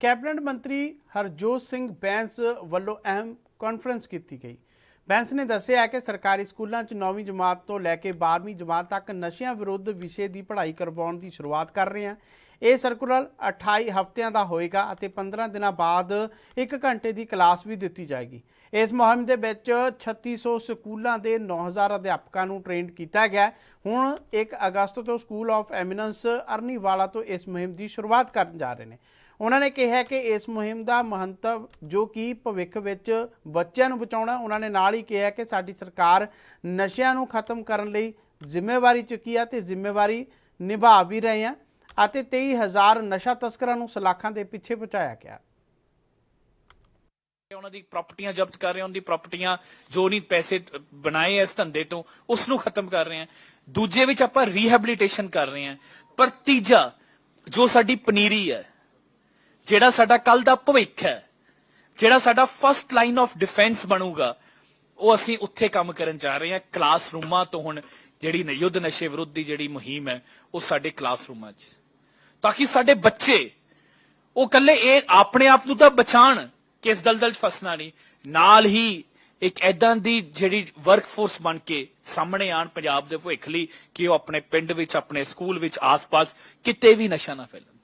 Cabinet ਮੰਤਰੀ ਹਰਜੋਤ ਸਿੰਘ ਬੈਂਸ ਵੱਲੋਂ ਅਹਿਮ ਕਾਨਫਰੰਸ ਕੀਤੀ ਗਈ। ਬੈਂਸ ਨੇ ਦੱਸਿਆ ਕਿ ਸਰਕਾਰੀ ਸਕੂਲਾਂ 'ਚ 9ਵੀਂ ਜਮਾਤ ਤੋਂ ਲੈ ਕੇ 12ਵੀਂ ਜਮਾਤ ਤੱਕ ਨਸ਼ਿਆਂ ਵਿਰੁੱਧ ਵਿਸ਼ੇ ਦੀ ਪੜ੍ਹਾਈ ਕਰਵਾਉਣ ਦੀ ਸ਼ੁਰੂਆਤ ਕਰ ਰਹੇ ਹਾਂ ਇਹ ਸਰਕੂਲਰ 28 ਹਫ਼ਤਿਆਂ ਦਾ ਹੋਏਗਾ ਅਤੇ 15 ਦਿਨਾਂ ਬਾਅਦ 1 ਘੰਟੇ ਦੀ ਕਲਾਸ ਵੀ ਦਿੱਤੀ ਜਾਏਗੀ। ਇਸ ਮੁਹਿੰਮ ਦੇ ਵਿੱਚ 3600 ਸਕੂਲਾਂ ਦੇ 9000 ਅਧਿਆਪਕਾਂ ਨੂੰ ਟ੍ਰੇਨਡ ਕੀਤਾ ਗਿਆ ਹੁਣ 1 ਅਗਸਤ ਤੋਂ ਸਕੂਲ ਆਫ ਐਮੀਨੈਂਸ ਅਰਨੀਵਾਲਾ ਤੋਂ ਇਸ ਮੁਹਿੰਮ ਦੀ ਸ਼ੁਰੂਆਤ ਕਰਨ ਜਾ ਰਹੇ ਨੇ। ਉਹਨਾਂ ਨੇ ਕਿਹਾ ਕਿ ਇਸ ਮੁਹਿੰਮ ਦਾ ਮਹੰਤਵ ਜੋ ਕਿ ਭਵਿੱਖ ਵਿੱਚ ਬੱਚਿਆਂ ਨੂੰ ਬਚਾਉਣਾ, ਉਹਨਾਂ ਨੇ ਨਾਲ ਹੀ ਕਿਹਾ ਕਿ ਸਾਡੀ ਸਰਕਾਰ ਨਸ਼ਿਆਂ ਨੂੰ ਖਤਮ ਕਰਨ ਲਈ ਜ਼ਿੰਮੇਵਾਰੀ ਚੁੱਕੀ ਆ ਤੇ ਜ਼ਿੰਮੇਵਾਰੀ ਨਿਭਾ ਵੀ ਰਹੇ ਆ ਅਤੇ 23000 ਨਸ਼ਾ ਤਸਕਰਾਂ ਨੂੰ ਸਲਾਖਾਂ ਦੇ ਪਿੱਛੇ ਪਹੁੰਚਾਇਆ ਗਿਆ। ਉਹਨਾਂ ਦੀ ਪ੍ਰਾਪਰਟੀਆਂ ਜ਼ਬਤ ਕਰ ਰਹੇ ਉਹਨਾਂ ਦੀ ਪ੍ਰਾਪਰਟੀਆਂ ਜੋ ਨਹੀਂ ਪੈਸੇ ਬਣਾਏ ਇਸ ਧੰਦੇ ਤੋਂ, ਉਸ ਨੂੰ ਖਤਮ ਕਰ ਰਹੇ ਹਾਂ ਦੂਜੇ ਵਿੱਚ ਆਪਾਂ ਰੀਹੈਬਿਲਿਟੇਸ਼ਨ ਕਰ ਰਹੇ ਹਾਂ ਪਰ ਤੀਜਾ, ਜੋ ਸਾਡੀ ਪਨੀਰੀ ਹੈ, ਜਿਹੜਾ ਸਾਡਾ ਕੱਲ ਦਾ ਭਵਿੱਖ ਹੈ, ਜਿਹੜਾ ਸਾਡਾ ਫਰਸਟ ਲਾਈਨ ਆਫ ਡਿਫੈਂਸ ਬਣੂਗਾ, ਉਹ ਅਸੀਂ ਉੱਥੇ ਕੰਮ ਕਰਨ ਜਾ ਰਹੇ ਹਾਂ ਕਲਾਸਰੂਮਾਂ ਤੋਂ ਹੁਣ ਜਿਹੜੀ ਯੁੱਧ ਨਸ਼ੇ ਵਿਰੁੱਧ ਦੀ ਜਿਹੜੀ ਮੁਹਿੰਮ ਹੈ, ਉਹ ਸਾਡੇ ਕਲਾਸਰੂਮਾਂ 'ਚ। ਤਾਂ ਕਿ ਸਾਡੇ ਬੱਚੇ ਉਹ ਕੱਲੇ ਇਹ ਆਪਣੇ ਆਪ ਨੂੰ ਤਾਂ ਬਚਾਣ ਕਿ ਇਸ ਦਲਦਲ 'ਚ ਫਸਣਾ ਨਹੀਂ। ਨਾਲ ਹੀ ਇੱਕ ਐਦਾਂ ਦੀ ਜਿਹੜੀ ਵਰਕਫੋਰਸ ਬਣ ਕੇ ਸਾਹਮਣੇ ਆਣ ਪੰਜਾਬ ਦੇ ਭਵਿੱਖ ਲਈ ਕਿ ਉਹ ਆਪਣੇ ਪਿੰਡ ਵਿੱਚ, ਆਪਣੇ ਸਕੂਲ ਵਿੱਚ, ਆਸ-ਪਾਸ ਕਿਤੇ ਵੀ ਨਸ਼ਾ ਨਾ ਫੈਲਣ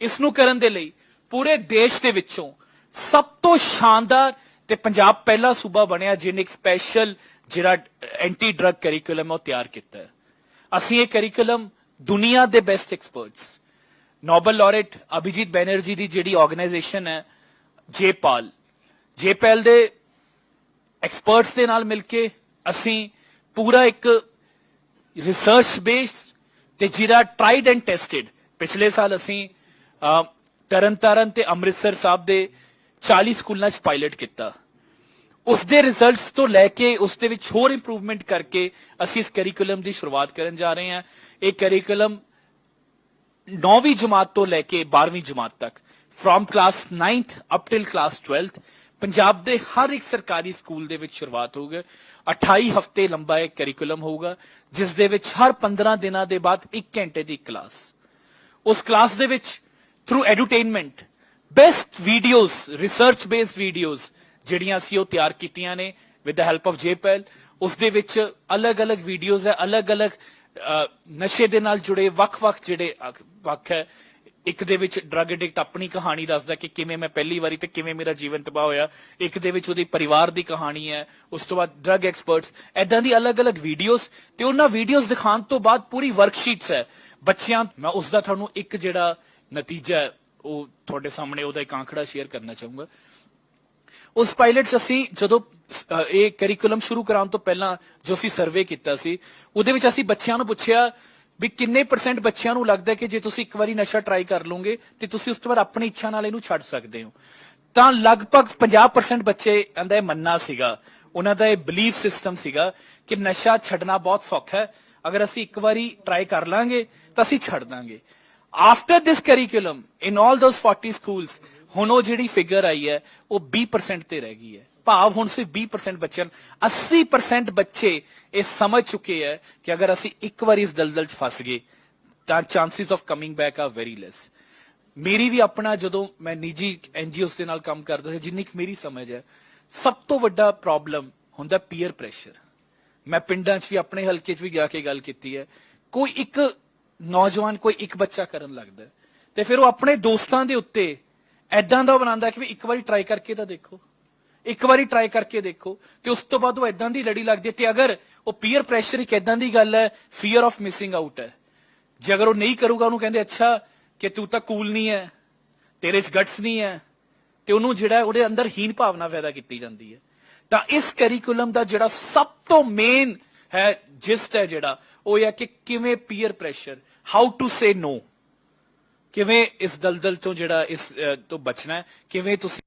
ਇਸ ਨੂੰ ਕਰਨ ਦੇ ਲਈ ਪੂਰੇ ਦੇਸ਼ ਦੇ ਵਿੱਚੋਂ ਸਭ ਤੋਂ ਸ਼ਾਨਦਾਰ ਤੇ ਪੰਜਾਬ ਪਹਿਲਾ ਸੂਬਾ ਬਣਿਆ ਜਿਹਨੇ ਇੱਕ ਸਪੈਸ਼ਲ ਜਿਹੜਾ ਐਂਟੀ ਡਰੱਗ ਕਰਿਕੂਲਮ ਉਹ ਤਿਆਰ ਕੀਤਾ ਹੈ। ਅਸੀਂ ਇਹ ਕਰਿਕੂਲਮ ਦੁਨੀਆ ਦੇ best experts Nobel laureate Abhijit Banerjee ਦੀ ਜਿਹੜੀ ਆਰਗੇਨਾਈਜੇਸ਼ਨ ਹੈ ਜੇਪਾਲ ਜੇਪਾਲ ਦੇ ਐਕਸਪਰਟਸ ਦੇ ਨਾਲ ਮਿਲ ਕੇ ਅਸੀਂ ਪੂਰਾ ਇੱਕ ਰਿਸਰਚ ਬੇਸਡ ਤੇ ਜਿਹੜਾ ਟ੍ਰਾਈਡ ਐਂਡ ਟੈਸਟਡ ਪਿਛਲੇ ਸਾਲ ਅਸੀਂ ਅਹ, ਤਰਨਤਾਰਨ ਤੇ ਅੰਮ੍ਰਿਤਸਰ ਸਾਹਿਬ ਦੇ 40 ਸਕੂਲਾਂ 'ਚ ਪਾਇਲਟ ਕੀਤਾ। ਉਸ ਦੇ ਰਿਜ਼ਲਟਸ ਤੋਂ ਲੈ ਕੇ ਉਸ ਦੇ ਵਿੱਚ ਹੋਰ ਇੰਪਰੂਵਮੈਂਟ ਕਰਕੇ ਅਸੀਂ ਇਸ ਕਰਿਕੂਲਮ ਦੀ ਸ਼ੁਰੂਆਤ ਕਰਨ ਜਾ ਰਹੇ ਹਾਂ। ਇਹ ਕਰਿਕੂਲਮ 9ਵੀਂ ਜਮਾਤ ਤੋਂ ਲੈ ਕੇ 12ਵੀਂ ਜਮਾਤ ਤੱਕ from class 9th up till class 12th Punjab ਦੇ ਹਰ ਇੱਕ ਸਰਕਾਰੀ ਸਕੂਲ ਦੇ ਵਿੱਚ ਸ਼ੁਰੂਆਤ ਹੋਊਗਾ। 28 ਹਫ਼ਤੇ ਲੰਬਾ ਇਹ ਕਰਿਕੂਲਮ ਹੋਊਗਾ, ਜਿਸ ਦੇ ਵਿੱਚ ਹਰ 15 ਦਿਨਾਂ ਦੇ ਬਾਅਦ 1 ਘੰਟੇ ਦੀ ਕਲਾਸ ਉਸ ਕਲਾਸ ਦੇ ਵਿੱਚ through edutainment best videos research based videos ਜਿਹੜੀਆਂ ਅਸੀਂ ਉਹ ਤਿਆਰ ਕੀਤੀਆਂ ਨੇ with the help of JPAL ਉਸ ਦੇ ਵਿੱਚ ਅਲੱਗ-ਅਲੱਗ ਵੀਡੀਓਜ਼ ਹੈ, ਅਲੱਗ-ਅਲੱਗ ਨਸ਼ੇ ਦੇ ਨਾਲ ਜੁੜੇ ਵੱਖ-ਵੱਖ ਜਿਹੜੇ ਅਖ- ਹੈ। ਇੱਕ ਦੇ ਵਿੱਚ ਡਰੱਗ ਐਡਿਕਟ ਆਪਣੀ ਕਹਾਣੀ ਦੱਸਦਾ ਕਿ ਕਿਵੇਂ ਮੈਂ ਪਹਿਲੀ ਵਾਰੀ ਤੇ ਕਿਵੇਂ ਮੇਰਾ ਜੀਵਨ ਤਬਾਹ ਹੋਇਆ। ਇੱਕ ਦੇ ਵਿੱਚ ਉਹਦੀ ਪਰਿਵਾਰ ਦੀ ਕਹਾਣੀ ਹੈ, ਉਸ ਤੋਂ ਬਾਅਦ ਡਰੱਗ ਐਕਸਪਰਟਸ ਐਦਾਂ ਦੀ ਅਲੱਗ-ਅਲੱਗ ਵੀਡੀਓਜ਼ ਤੇ ਉਹਨਾਂ ਵੀਡੀਓਜ਼ ਦਿਖਾਉਣ ਤੋਂ ਬਾਅਦ ਪੂਰੀ ਵਰਕਸ਼ੀਟਸ ਹੈ। ਬੱਚਿਆਂ, ਮੈਂ ਉਸ ਦਾ ਤੁਹਾਨੂੰ ਇੱਕ ਜਿਹੜਾ ਨਤੀਜਾ ਉਹ ਤੁਹਾਡੇ ਸਾਹਮਣੇ ਉਹਦਾ ਇੱਕ ਆંકੜਾ ਸ਼ੇਅਰ ਕਰਨਾ ਚਾਹੂੰਗਾ। ਉਸ ਪਾਇਲਟ 'ਚ ਅਸੀਂ ਜਦੋਂ ਇਹ ਕਰਿਕੂਲਮ ਸ਼ੁਰੂ ਕਰਾਉਣ ਤੋਂ ਪਹਿਲਾਂ ਜੋ ਅਸੀਂ ਸਰਵੇ ਕੀਤਾ ਸੀ, ਉਹਦੇ ਵਿੱਚ ਅਸੀਂ ਬੱਚਿਆਂ ਨੂੰ ਪੁੱਛਿਆ ਵੀ ਕਿੰਨੇ ਪਰਸੈਂਟ ਬੱਚਿਆਂ ਨੂੰ ਲੱਗਦਾ ਕਿ ਜੇ ਤੁਸੀਂ ਇੱਕ ਵਾਰੀ ਨਸ਼ਾ ਟਰਾਈ ਕਰ ਲਓਗੇ, ਤੇ ਤੁਸੀਂ ਉਸ ਤੋਂ ਬਾਅਦ ਆਪਣੀ ਇੱਛਾ ਨਾਲ ਇਹਨੂੰ ਛੱਡ ਸਕਦੇ ਹੋ। ਤਾਂ ਲਗਭਗ 50% ਬੱਚੇ ਦਾ ਇਹ ਮੰਨਣਾ ਸੀਗਾ। ਉਹਨਾਂ ਦਾ ਇਹ ਬਲੀਫ ਸਿਸਟਮ ਸੀਗਾ ਕਿ ਨਸ਼ਾ ਛੱਡਣਾ ਬਹੁਤ ਸੌਖਾ ਹੈ। ਅਗਰ ਅਸੀਂ ਇੱਕ ਵਾਰੀ ਟਰਾਈ ਕਰ ਲਾਂਗੇ, ਤਾਂ ਅਸੀਂ ਛੱਡ ਦਾਂਗੇ। After this curriculum in all those 40 schools ਹੁਣ ਉਹ ਜਿਹੜੀ ਫਿਗਰ ਆਈ ਹੈ ਉਹ 20% ਤੇ ਰਹਿ ਗਈ ਹੈ। ਭਾਵ ਹੁਣ ਸਿਰਫ 20% ਬੱਚਿਆਂ 80% ਬੱਚੇ ਇਹ ਸਮਝ ਚੁੱਕੇ ਹੈ ਕਿ ਅਗਰ ਅਸੀਂ ਇੱਕ ਵਾਰੀ ਇਸ ਦਲਦਲ 'ਚ ਫਸ ਗਏ ਤਾਂ chances of coming back are very less ਮੇਰੀ ਵੀ ਆਪਣਾ ਜਦੋਂ ਮੈਂ ਨਿੱਜੀ ਐਨਜੀਓਸ ਦੇ ਨਾਲ ਕੰਮ ਕਰਦਾ ਸੀ ਜਿੰਨੀ ਕੁ ਮੇਰੀ ਸਮਝ ਹੈ ਸਭ ਤੋਂ ਵੱਡਾ ਪ੍ਰੋਬਲਮ ਹੁੰਦਾ ਪੀਅਰ ਪ੍ਰੈਸ਼ਰ ਮੈਂ ਪਿੰਡਾਂ 'ਚ ਵੀ ਆਪਣੇ ਹਲਕੇ 'ਚ ਵੀ ਜਾ ਕੇ ਗੱਲ ਕੀਤੀ ਹੈ ਕੋਈ ਇੱਕ ਨੌਜਵਾਨ ਕੋਈ ਇੱਕ ਬੱਚਾ ਕਰਨ ਲੱਗਦਾ ਹੈ, ਤੇ ਫਿਰ ਉਹ ਆਪਣੇ ਦੋਸਤਾਂ ਦੇ ਉੱਤੇ ਐਦਾਂ ਦਾ ਬਣਾਉਂਦਾ ਕਿ ਵੀ ਇੱਕ ਵਾਰੀ ਟਰਾਈ ਕਰਕੇ ਤਾਂ ਦੇਖੋ। ਇੱਕ ਵਾਰੀ ਟਰਾਈ ਕਰਕੇ ਦੇਖੋ ਤੇ ਉਸ ਤੋਂ ਬਾਅਦ ਉਹ ਐਦਾਂ ਦੀ ਲੜੀ ਲੱਗਦੀ ਹੈ ਤੇ ਅਗਰ ਉਹ ਪੀਅਰ ਪ੍ਰੈਸ਼ਰ ਇੱਕ ਐਦਾਂ ਦੀ ਗੱਲ ਹੈ ਫੀਅਰ ਆਫ ਮਿਸਿੰਗ ਆਊਟ ਹੈ। ਜੇ ਅਗਰ ਉਹ ਨਹੀਂ ਕਰੂਗਾ, ਉਹਨੂੰ ਕਹਿੰਦੇ, ਅੱਛਾ, ਕਿ ਤੂੰ ਤਾਂ ਕੂਲ ਨਹੀਂ ਹੈ, ਤੇਰੇ 'ਚ ਗਟਸ ਨਹੀਂ ਹੈ, ਤੇ ਉਹਨੂੰ ਜਿਹੜਾ ਉਹਦੇ ਅੰਦਰ ਹੀਨ ਭਾਵਨਾ ਪੈਦਾ ਕੀਤੀ ਜਾਂਦੀ ਹੈ। ਤਾਂ ਇਸ ਕਰਿਕੂਲਮ ਦਾ ਜਿਹੜਾ ਸਭ ਤੋਂ ਮੇਨ ਹੈ ਜਿਸਟ ਹੈ ਜਿਹੜਾ, ਉਹ ਹੈ ਕਿ ਕਿਵੇਂ peer pressure how to say no ਕਿਵੇਂ ਇਸ ਦਲਦਲ ਤੋਂ ਜਿਹੜਾ ਇਸ ਤੋਂ ਬਚਣਾ ਹੈ? ਕਿਵੇਂ ਤੁਸੀਂ